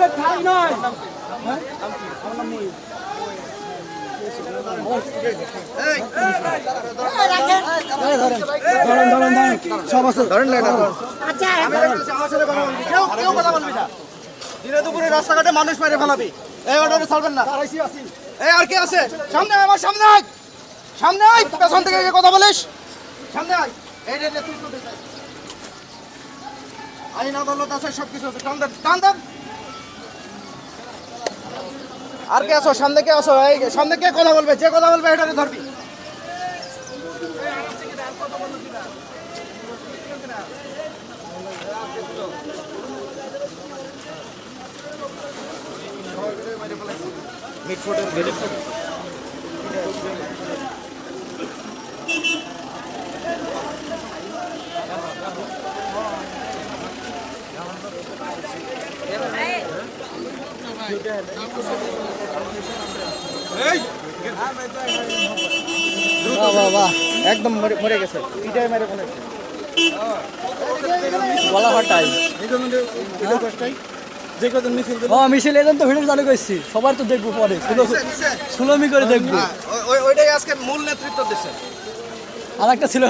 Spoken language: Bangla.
আমাদের ঠাই নয় রাস্তাঘাটে মানুষ মেরে ফেলাবি এই অর্ডারে ছাড়বেন না এই আর কে আছে সামনে আমার সামনে আয় সামনে আয় পেছন থেকে কথা বলিস সামনে আয় এই নেতৃত্ব আইন আদালত আছে সব কিছু আছে। টান দেন টান দেন। আর কে আসো সামনে কে আসো এই, সামনে কে কথা বলবে? যে কথা বলবে এটাকে ধরবি। মিটফোর্টের একদম মরে গেছে। পিটাই মেরে ফেলেছে। বলা হটাই মিছিল এজেন্ট তো ভিডিও চালু করছি। সবার তো দেখব পরে। সুলমি করে দেখব। ওইটাই আজকে মূল নেতৃত্ব দিচ্ছে আর একটা ছিল